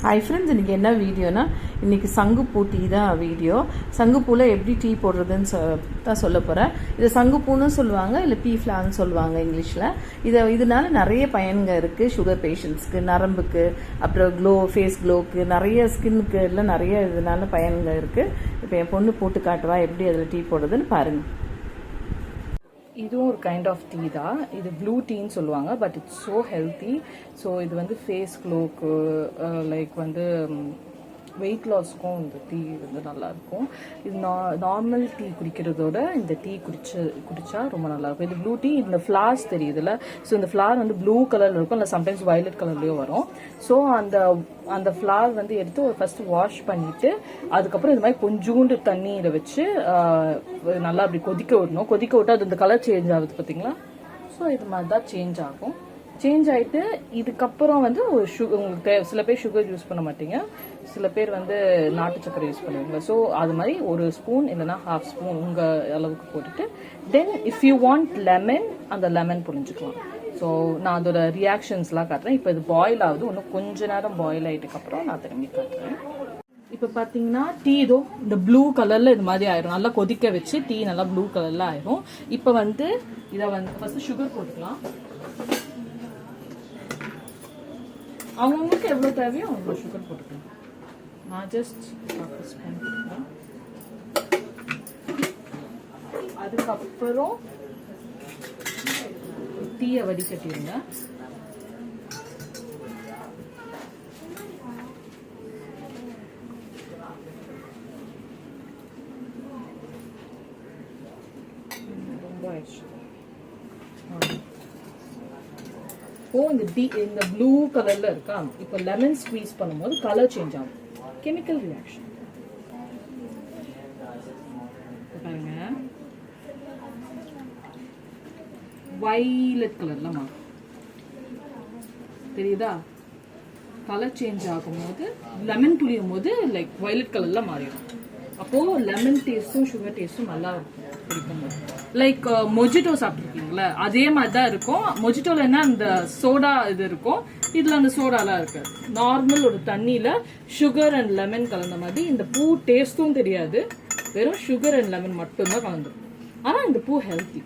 Hi friends இன்றைக்கி என்ன வீடியோனா இன்றைக்கி சங்குப்பூ டீ தான் வீடியோ. சங்குப்பூவில் எப்படி டீ போடுறதுன்னு சொ தான் சொல்ல போகிறேன் இதை சங்குப்பூன்னு சொல்லுவாங்க இல்லை பீ ஃப்ளான்னு சொல்லுவாங்க இங்கிலீஷில். இதை இதனால நிறைய பயன்கள் இருக்குது சுகர் பேஷண்ட்ஸ்க்கு நரம்புக்கு அப்புறம் க்ளோ ஃபேஸ் க்ளோக்கு நிறைய ஸ்கின்னுக்கு எல்லாம் நிறைய இதனால பயன்கள் இருக்குது இப்போ என் பொண்ணு போட்டு காட்டுவா எப்படி அதில் டீ போடுறதுன்னு பாருங்கள் இதுவும் ஒரு கைண்ட் ஆஃப் டீ தான். இது ப்ளூ டீன்னு சொல்லுவாங்க but it's so healthy so இது வந்து ஃபேஸ் க்ளோக்கு லைக் வந்து வெயிட் லாஸ்க்கும் இந்த டீ வந்து நல்லா இருக்கும் இது நார்மல் டீ குடிக்கிறதோட இந்த டீ குடிச்சு குடித்தா ரொம்ப நல்லாயிருக்கும். இது ப்ளூ டீ இந்த ஃப்ளார்ஸ் தெரியுதுல்ல? ஸோ இந்த ஃப்ளார் வந்து ப்ளூ கலரில் இருக்கும். இல்லை சம்டைம்ஸ் வயலட் கலர்லேயும் வரும். ஸோ அந்த அந்த ஃப்ளார் வந்து எடுத்து ஒரு ஃபஸ்ட்டு வாஷ் பண்ணிவிட்டு அதுக்கப்புறம் இது மாதிரி கொஞ்சூண்டு தண்ணியில் வச்சு நல்லா அப்படி கொதிக்க விடணும். கொதிக்க விட்டு அது இந்த கலர் சேஞ்ச் ஆகுது பார்த்தீங்களா ஸோ இது மாதிரி தான் சேஞ்ச் ஆகும். சேஞ்ச் ஆகிட்டு இதுக்கப்புறம் வந்து ஒரு சுகர் உங்களுக்கு சில பேர் சுகர் யூஸ் பண்ண மாட்டீங்க. சில பேர் வந்து நாட்டு சக்கரை யூஸ் பண்ணுவீங்க. ஸோ அது மாதிரி ஒரு ஸ்பூன் இல்லைன்னா ஹாஃப் ஸ்பூன் உங்கள் அளவுக்கு போட்டுட்டு then if you want lemon அந்த லெமன் புரிஞ்சுக்கலாம் ஸோ நான் அதோட ரியாக்ஷன்ஸ்லாம் காட்டுறேன். இப்போ இது பாயில் ஆகுது. இன்னும் கொஞ்ச நேரம் பாயில் ஆயிட்டுக்கு நான் திரும்பி காட்டுறேன். இப்போ பார்த்தீங்கன்னா டீ இதோ இந்த ப்ளூ கலரில் இது மாதிரி ஆயிரும். நல்லா கொதிக்க வச்சு டீ நல்லா ப்ளூ கலரில் ஆயிரும். இப்போ வந்து இதை வந்து ஃபஸ்ட்டு சுகர் போட்டுக்கலாம். அவங்கவுங்களுக்கு எவ்வளோ தேவையோ அவ்வளோ சுகர் போட்டுக்கலாம். நான் ஜஸ்ட் ஸ்பூன் அதுக்கப்புறம் தீயை வடிகட்டிடுங்க ரொம்ப ஆயிடுச்சு. இப்போ இந்த டி இந்த ப்ளூ கலர்ல இருக்கா? இப்போ லெமன் ஸ்குவீஸ் பண்ணும்போது கலர் சேஞ்ச் ஆகும். கெமிக்கல் ரியாக்ஷன் பாருங்க. வைலட் கலர்ல மாறும். தெரியுதா? கலர் சேஞ்ச் ஆகும்போது லெமன் புளியும் போது லைக் வைலட் கலர்ல மாறிடும். அப்போ லெமன் டேஸ்டும் சுகர் டேஸ்டும் நல்லா இருக்கும். லைக் மொஜிட்டோ uh, சாப்பிட்டுருக்கீங்களா அதே மாதிரி தான் இருக்கும். மொஜிட்டோல என்ன அந்த சோடா இது இருக்கும். இதுல அந்த சோடாலாம் இருக்கு நார்மல் ஒரு தண்ணியில சுகர் அண்ட் லெமன் கலந்த மாதிரி இந்த பூ டேஸ்டும் தெரியாது. வெறும் சுகர் அண்ட் லெமன் மட்டும்தான் கலந்துருக்கும் ஆனா இந்த பூ ஹெல்த்தி